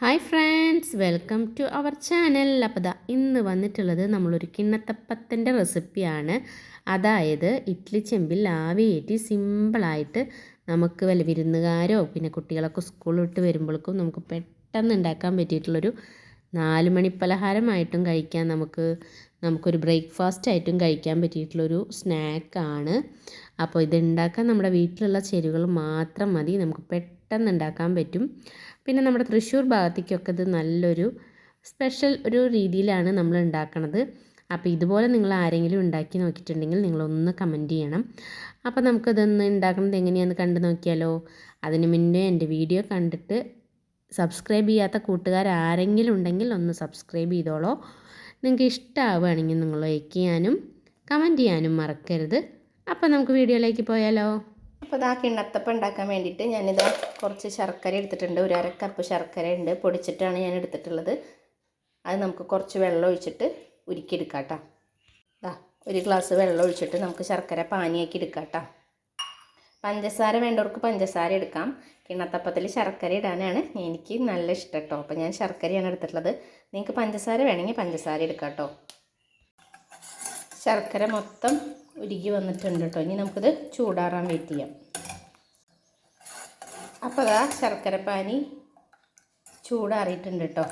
Hi friends welcome to our channel അപ്പോൾ ദാ ഇന്ന് വന്നിട്ടുള്ളത് നമ്മളൊരു കിണ്ണത്തപ്പത്തിന്റെ റെസിപ്പിയാണ് അതായത് ഇഡ്ലി ചെമ്പിൽ ആവിയേറ്റി സിമ്പിളായിട്ട് നമുക്ക് വല്ല വിരുന്നുകാരോ പിന്നെ കുട്ടികളൊക്കെ സ്കൂളിൽ വിട്ട് വരുമ്പോഴേക്കും നമുക്ക് പെട്ടെന്ന് ഉണ്ടാക്കാൻ പറ്റിയിട്ടുള്ളൊരു നാല് മണി പലഹാരമായിട്ടും കഴിക്കാൻ നമുക്ക് നമുക്കൊരു ബ്രേക്ക്ഫാസ്റ്റ് ആയിട്ടും കഴിക്കാൻ പറ്റിയിട്ടുള്ളൊരു സ്നാക്കാണ് അപ്പോൾ ഇത് ഉണ്ടാക്കാൻ നമ്മുടെ വീട്ടിലുള്ള ചേരുവകൾ മാത്രം മതി. നമുക്ക് പെട്ടെന്ന് ഉണ്ടാക്കാൻ പറ്റും. പിന്നെ നമ്മുടെ തൃശ്ശൂർ ഭാഗത്തേക്കൊക്കെ ഇത് നല്ലൊരു സ്പെഷ്യൽ ഒരു രീതിയിലാണ് നമ്മൾ ഉണ്ടാക്കണത്. അപ്പോൾ ഇതുപോലെ നിങ്ങൾ ആരെങ്കിലും ഉണ്ടാക്കി നോക്കിയിട്ടുണ്ടെങ്കിൽ നിങ്ങളൊന്ന് കമന്റ് ചെയ്യണം. അപ്പോൾ നമുക്കിതൊന്ന് ഉണ്ടാക്കുന്നത് എങ്ങനെയാണെന്ന് കണ്ടു നോക്കിയാലോ? അതിന് മുന്നേ എന്റെ വീഡിയോ കണ്ടിട്ട് സബ്സ്ക്രൈബ് ചെയ്യാത്ത കൂട്ടുകാർ ആരെങ്കിലും ഉണ്ടെങ്കിൽ ഒന്ന് സബ്സ്ക്രൈബ് ചെയ്തോളോ. നിങ്ങൾക്ക് ഇഷ്ടമാവുകയാണെങ്കിൽ നിങ്ങൾ ലൈക്ക് ചെയ്യാനും കമന്റ് ചെയ്യാനും മറക്കരുത്. അപ്പോൾ നമുക്ക് വീഡിയോയിലേക്ക് പോയാലോ? അപ്പോൾ ഇതാ കിണ്ണത്തപ്പം ഉണ്ടാക്കാൻ വേണ്ടിയിട്ട് ഞാനിത് കുറച്ച് ശർക്കര എടുത്തിട്ടുണ്ട്. ഒരു അര കപ്പ് ശർക്കര ഉണ്ട്. പൊടിച്ചിട്ടാണ് ഞാൻ എടുത്തിട്ടുള്ളത്. അത് നമുക്ക് കുറച്ച് വെള്ളം ഒഴിച്ചിട്ട് ഉരുക്കിയെടുക്കാം കേട്ടോ ഇതാ ഒരു ഗ്ലാസ് വെള്ളം ഒഴിച്ചിട്ട് നമുക്ക് ശർക്കര പാനിയാക്കി എടുക്കാം കേട്ടോ പഞ്ചസാര വേണ്ടവർക്ക് പഞ്ചസാര എടുക്കാം. കിണ്ണത്തപ്പത്തിൽ ശർക്കര ഇടാനാണ് എനിക്ക് നല്ല ഇഷ്ടം കേട്ടോ അപ്പോൾ ഞാൻ ശർക്കരയാണ് എടുത്തിട്ടുള്ളത്. നിങ്ങൾക്ക് പഞ്ചസാര വേണമെങ്കിൽ പഞ്ചസാര എടുക്കാം കേട്ടോ ശർക്കര മൊത്തം ഉരുകി വന്നിട്ടുണ്ട് കേട്ടോ. ഇനി നമുക്കിത് ചൂടാറാൻ വെയിറ്റ് ചെയ്യാം. അപ്പോൾ അതാ ശർക്കര പാനി ചൂടാറിയിട്ടുണ്ട് കേട്ടോ.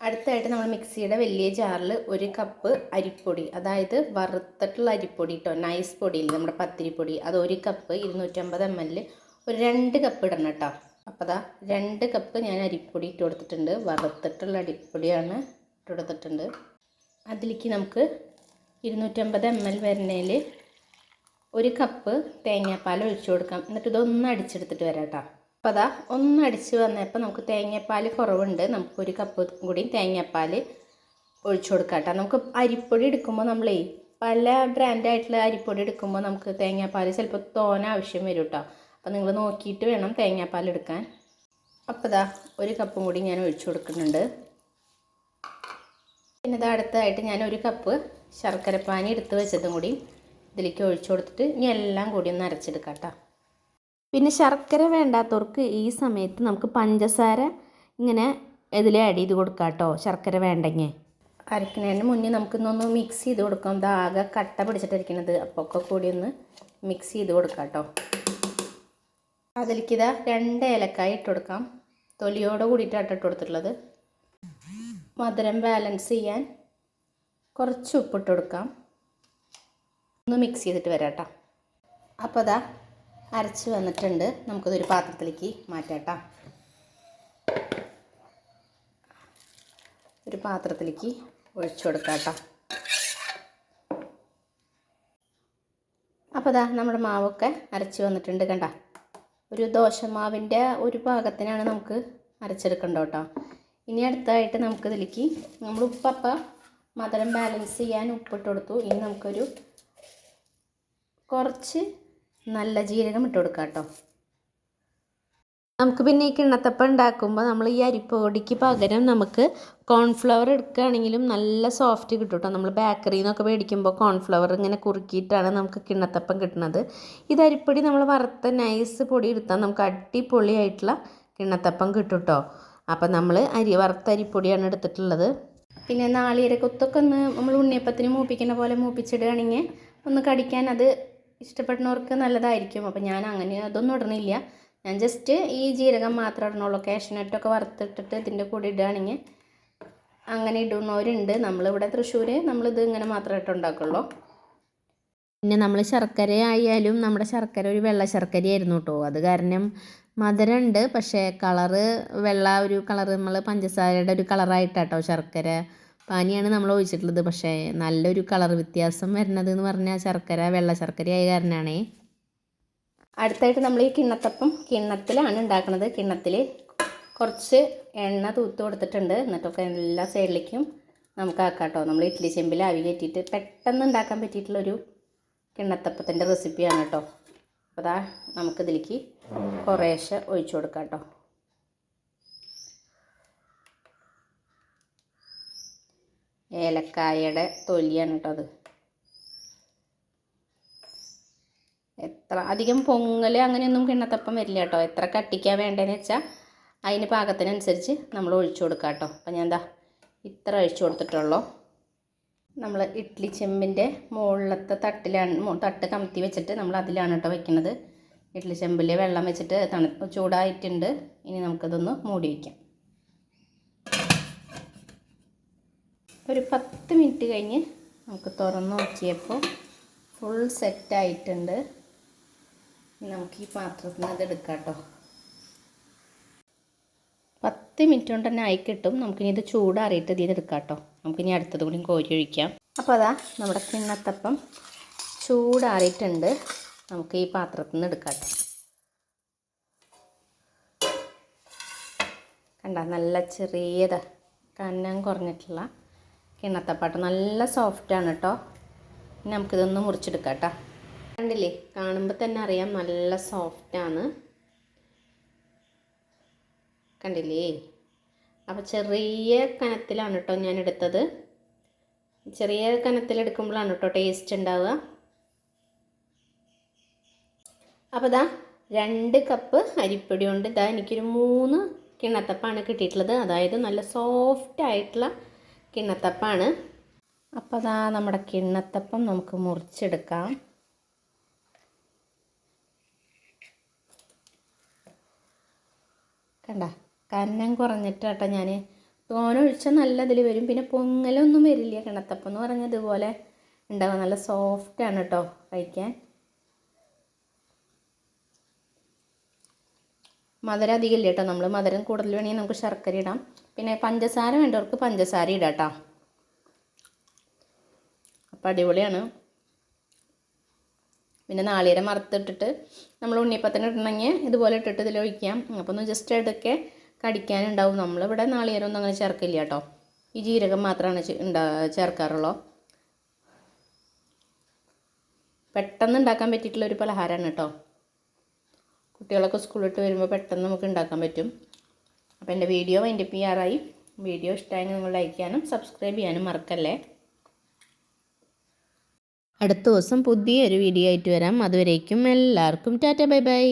അടുത്തായിട്ട് നമ്മൾ മിക്സിയുടെ വലിയ ജാറിൽ ഒരു കപ്പ് അരിപ്പൊടി അതായത് വറുത്തിട്ടുള്ള അരിപ്പൊടി കേട്ടോ നൈസ് പൊടിയിൽ നമ്മുടെ പത്തിരിപ്പൊടി അത് ഒരു കപ്പ് ഇരുന്നൂറ്റമ്പത് എം എൽ ഒരു രണ്ട് കപ്പ് ഇടണം കേട്ടോ. അപ്പോൾ അതാ രണ്ട് കപ്പ് ഞാൻ അരിപ്പൊടി ഇട്ട് കൊടുത്തിട്ടുണ്ട്. വറുത്തിട്ടുള്ള അരിപ്പൊടിയാണ് ഇട്ട് കൊടുത്തിട്ടുണ്ട്. അതിലേക്ക് നമുക്ക് ഇരുന്നൂറ്റമ്പത് എം എൽ വരുന്നതിൽ ഒരു കപ്പ് തേങ്ങാപ്പാൽ ഒഴിച്ചു കൊടുക്കാം. എന്നിട്ട് ഇതൊന്ന് അടിച്ചെടുത്തിട്ട് വരാം കേട്ടോ അപ്പോൾ അതാ ഒന്ന് അടിച്ച് വന്നപ്പോൾ നമുക്ക് തേങ്ങാപ്പാൽ കുറവുണ്ട്. നമുക്ക് ഒരു കപ്പ് കൂടി തേങ്ങാപ്പാൽ ഒഴിച്ചു കൊടുക്കാം കേട്ടോ. നമുക്ക് അരിപ്പൊടി എടുക്കുമ്പോൾ നമ്മളേ പല ബ്രാൻഡായിട്ടുള്ള അരിപ്പൊടി എടുക്കുമ്പോൾ നമുക്ക് തേങ്ങാപ്പാൽ ചിലപ്പോൾ തോന ആവശ്യം വരും കേട്ടോ. അപ്പോൾ നിങ്ങൾ നോക്കിയിട്ട് വേണം തേങ്ങാപ്പാൽ എടുക്കാൻ. അപ്പോൾ ഇതാ ഒരു കപ്പും കൂടി ഞാൻ ഒഴിച്ചു കൊടുക്കുന്നുണ്ട്. പിന്നെ ഇത് അടുത്തതായിട്ട് ഞാൻ ഒരു കപ്പ് ശർക്കരപ്പാനി എടുത്ത് വെച്ചതും കൂടി ഇതിലേക്ക് ഒഴിച്ചു കൊടുത്തിട്ട് ഇനി എല്ലാം കൂടി ഒന്ന് അരച്ചെടുക്കാം കേട്ടോ പിന്നെ ശർക്കര വേണ്ടാത്തവർക്ക് ഈ സമയത്ത് നമുക്ക് പഞ്ചസാര ഇങ്ങനെ ഇതിൽ ആഡ് ചെയ്ത് കൊടുക്കാം കേട്ടോ ശർക്കര വേണ്ടെങ്കിൽ അരക്കുന്നതിന് മുന്നേ നമുക്കിന്നൊന്ന് മിക്സ് ചെയ്ത് കൊടുക്കാം. ഇത് ആകെ കട്ട പിടിച്ചിട്ടിരിക്കുന്നത് അപ്പോൾ ഒക്കെ കൂടി ഒന്ന് മിക്സ് ചെയ്ത് കൊടുക്കാം കേട്ടോ അതിലേക്ക് ഇതാ രണ്ട് ഏലക്കായ ഇട്ട് കൊടുക്കാം. തൊലിയോട് കൂടിയിട്ടാണ് ഇട്ട് കൊടുത്തിട്ടുള്ളത്. മധുരം ബാലൻസ് ചെയ്യാൻ കുറച്ച് ഉപ്പിട്ട് കൊടുക്കാം. ഒന്ന് മിക്സ് ചെയ്തിട്ട് വരാം അപ്പോൾ അതാ അരച്ച് വന്നിട്ടുണ്ട്. നമുക്കതൊരു പാത്രത്തിലേക്ക് മാറ്റാം കേട്ടോ ഒരു പാത്രത്തിലേക്ക് ഒഴിച്ചു കൊടുക്കാം കേട്ടോ അപ്പോൾ അതാ നമ്മുടെ മാവൊക്കെ അരച്ച് വന്നിട്ടുണ്ട് കണ്ട. ഒരു ദോശമാവിന്റെ ഒരു പാകത്തിനാണ് നമുക്ക് അരച്ചെടുക്കേണ്ടത് കേട്ടോ. ഇനി അടുത്തതായിട്ട് നമുക്കിതിലേക്ക് നമ്മൾ ഉപ്പപ്പ മധുരം ബാലൻസ് ചെയ്യാൻ ഉപ്പിട്ട് കൊടുത്തു ഇനി നമുക്കൊരു കുറച്ച് നല്ല ജീരകം ഇട്ട് കൊടുക്കാം കേട്ടോ നമുക്ക് പിന്നെ ഈ കിണ്ണത്തപ്പം ഉണ്ടാക്കുമ്പോൾ നമ്മൾ ഈ അരിപ്പൊടിക്ക് പകരം നമുക്ക് കോൺഫ്ലവർ എടുക്കുകയാണെങ്കിലും നല്ല സോഫ്റ്റ് കിട്ടും കേട്ടോ നമ്മൾ ബേക്കറിയിൽ നിന്നൊക്കെ മേടിക്കുമ്പോൾ കോൺഫ്ലവർ ഇങ്ങനെ കുറുക്കിയിട്ടാണ് നമുക്ക് കിണ്ണത്തപ്പം കിട്ടുന്നത് ഇത് അരിപ്പൊടി നമ്മൾ വറുത്ത നൈസ് പൊടി എടുത്താൽ നമുക്ക് അടിപൊളിയായിട്ടുള്ള കിണ്ണത്തപ്പം കിട്ടും കേട്ടോ അപ്പം നമ്മൾ അരി വറുത്ത അരിപ്പൊടിയാണ് എടുത്തിട്ടുള്ളത്. പിന്നെ നാളികേരക്കൊത്തൊക്കെ ഒന്ന് നമ്മൾ ഉണ്ണിയപ്പത്തിന് മൂപ്പിക്കുന്ന പോലെ മൂപ്പിച്ചിടുകയാണെങ്കിൽ ഒന്ന് കടിക്കാൻ അത് ഇഷ്ടപ്പെടുന്നവർക്ക് നല്ലതായിരിക്കും. അപ്പം ഞാൻ അങ്ങനെ അതൊന്നും ഇടണില്ല. ഞാൻ ജസ്റ്റ് ഈ ജീരകം മാത്രം ഇടണുള്ളൂ. കാഷ്നട്ടൊക്കെ വറുത്തിട്ടിട്ട് ഇതിന്റെ കൂടെ ഇടുകയാണെങ്കിൽ അങ്ങനെ ഇടുന്നവരുണ്ട്. നമ്മളിവിടെ തൃശ്ശൂർ നമ്മളിത് ഇങ്ങനെ മാത്രമായിട്ട് ഉണ്ടാക്കുള്ളൂ. പിന്നെ നമ്മൾ ശർക്കര ആയാലും നമ്മുടെ ശർക്കര ഒരു വെള്ള ശർക്കരയായിരുന്നു കേട്ടോ. അത് കാരണം മധുരമുണ്ട് പക്ഷേ കളറ് വെള്ള ഒരു കളറ് നമ്മൾ പഞ്ചസാരയുടെ ഒരു കളറായിട്ടാട്ടോ ശർക്കര. പാനിയാണ് നമ്മൾ ഒഴിച്ചിട്ടുള്ളത് പക്ഷേ നല്ലൊരു കളർ വ്യത്യാസം വരുന്നത് എന്ന് പറഞ്ഞാൽ ശർക്കര വെള്ള ശർക്കര ആയി കാരണമാണേ അടുത്തായിട്ട് നമ്മൾ ഈ കിണ്ണത്തപ്പം കിണ്ണത്തിലാണ് ഉണ്ടാക്കുന്നത്. കിണ്ണത്തിൽ കുറച്ച് എണ്ണ തൂത്ത് കൊടുത്തിട്ടുണ്ട്. എന്നിട്ടൊക്കെ എല്ലാ സൈഡിലേക്കും നമുക്ക് ആക്കാട്ടോ. കേട്ടോ നമ്മൾ ഇഡ്ഡലി ചെമ്പിൽ ആവി കയറ്റിയിട്ട് പെട്ടെന്ന് ഉണ്ടാക്കാൻ പറ്റിയിട്ടുള്ളൊരു കിണ്ണത്തപ്പത്തിന്റെ റെസിപ്പിയാണ് കേട്ടോ. അപ്പോൾ അതാ നമുക്കിതിലേക്ക് കുറേശ്ശെ ഒഴിച്ചു കൊടുക്കാം കേട്ടോ. ഏലക്കായയുടെ തൊലിയാണ് കേട്ടോ അത്. എത്ര അധികം പൊങ്ങൽ അങ്ങനെയൊന്നും കിണ്ണത്തപ്പം വരില്ല കേട്ടോ. എത്ര കട്ടിക്കാൻ വേണ്ടതെന്ന് വെച്ചാൽ അതിന് പാകത്തിനനുസരിച്ച് നമ്മൾ ഒഴിച്ചു കൊടുക്കാം കേട്ടോ. അപ്പം ഞാൻ എന്താ ഇത്ര ഒഴിച്ചു കൊടുത്തിട്ടുള്ളൂ. നമ്മൾ ഇഡ്ലി ചെമ്പിന്റെ മുകളിലത്തെ തട്ടിലാണ് തട്ട് കമത്തി വെച്ചിട്ട് നമ്മൾ അതിലാണ് കേട്ടോ വെക്കുന്നത് ഇഡ്ഡലി ചെമ്പിൽ വെള്ളം വെച്ചിട്ട് തണു ചൂടായിട്ടുണ്ട്. ഇനി നമുക്കതൊന്ന് മൂടി വയ്ക്കാം ഒരു പത്ത് മിനിറ്റ് കഴിഞ്ഞ് നമുക്ക് തുറന്ന് നോക്കിയപ്പോൾ ഫുൾ സെറ്റായിട്ടുണ്ട്. നമുക്ക് ഈ പാത്രത്തിൽ നിന്ന് അതെടുക്കാം കേട്ടോ. പത്ത് മിനിറ്റ് കൊണ്ട് തന്നെ ആയി കിട്ടും. നമുക്കിനി ഇത് ചൂടാറിയിട്ട് ഇത് എടുക്കാം കേട്ടോ. നമുക്കിനി അടുത്തത് കൂടി കോരി ഒഴിക്കാം. അപ്പോൾ അതാ നമ്മുടെ കിണ്ണത്തപ്പം ചൂടാറിയിട്ടുണ്ട്. നമുക്ക് ഈ പാത്രത്തിൽ നിന്ന് എടുക്കാം കണ്ട നല്ല ചെറിയത് കനം കുറഞ്ഞിട്ടുള്ള കിണത്തപ്പാട്ട്. നല്ല സോഫ്റ്റാണ് കേട്ടോ. ഇനി നമുക്കിതൊന്ന് മുറിച്ചെടുക്കാം കേട്ടോ. കണ്ടില്ലേ കാണുമ്പോൾ തന്നെ അറിയാം നല്ല സോഫ്റ്റാണ് കണ്ടില്ലേ? അപ്പോൾ ചെറിയ കനത്തിലാണ് കേട്ടോ ഞാൻ എടുത്തത്. ചെറിയ കനത്തിലെടുക്കുമ്പോഴാണ് കേട്ടോ ടേസ്റ്റ് ഉണ്ടാവുക. അപ്പോൾ ഇതാ രണ്ട് കപ്പ് അരിപ്പൊടി കൊണ്ട് ഇതാ എനിക്കൊരു മൂന്ന് കിണ്ണത്തപ്പാണ് കിട്ടിയിട്ടുള്ളത്. അതായത് നല്ല സോഫ്റ്റ് ആയിട്ടുള്ള കിണ്ണത്തപ്പാണ്. അപ്പോൾ അതാ നമ്മുടെ കിണ്ണത്തപ്പം നമുക്ക് മുറിച്ചെടുക്കാം. കണ്ട? കന്നം കുറഞ്ഞിട്ട് ഞാൻ തോനൊഴിച്ചാൽ നല്ല ഇതിൽ വരും. പിന്നെ പൊങ്ങലൊന്നും വരില്ല കിണത്തപ്പം എന്ന് പറഞ്ഞാൽ ഇതുപോലെ ഉണ്ടാവുക നല്ല സോഫ്റ്റാണ് കേട്ടോ കഴിക്കാൻ. മധുരം അധികം ഇല്ല കേട്ടോ. നമ്മൾ മധുരം കൂടുതൽ വേണമെങ്കിൽ നമുക്ക് ശർക്കര ഇടാം. പിന്നെ പഞ്ചസാര വേണ്ടവർക്ക് പഞ്ചസാര ഇടാം കേട്ടോ. അപ്പോൾ അടിപൊളിയാണ്. പിന്നെ നാളികേരം മറുത്തിട്ടിട്ട് നമ്മൾ ഉണ്ണിയപ്പത്തിന് ഇടണമെങ്കിൽ ഇതുപോലെ ഇട്ടിട്ട് ഇതിൽ ഒഴിക്കാം. അപ്പോൾ ഒന്ന് ജസ്റ്റ് ഇടയ്ക്ക് കടിക്കാനുണ്ടാവും. നമ്മളിവിടെ നാളികേരം ഒന്നും അങ്ങനെ ചേർക്കില്ല കേട്ടോ. ഈ ജീരകം മാത്രമാണ് ഉണ്ടാ ചേർക്കാറുള്ളൂ. പെട്ടെന്ന് ഉണ്ടാക്കാൻ പറ്റിയിട്ടുള്ള ഒരു പലഹാരമാണ് കേട്ടോ. കുട്ടികളൊക്കെ സ്കൂളിട്ട് വരുമ്പോൾ പെട്ടെന്ന് നമുക്ക് ഉണ്ടാക്കാൻ പറ്റും. അപ്പോൾ എന്റെ വീഡിയോ വൈൻഡപ്പ് ആറായി വീഡിയോ ഇഷ്ടമായെങ്കിൽ നിങ്ങൾ ലൈക്ക് ചെയ്യാനും സബ്സ്ക്രൈബ് ചെയ്യാനും മറക്കല്ലേ? അടുത്ത ദിവസം പുതിയൊരു വീഡിയോ ആയിട്ട് വരാം. അതുവരേക്കും എല്ലാവർക്കും ടാറ്റ ബൈ ബൈ.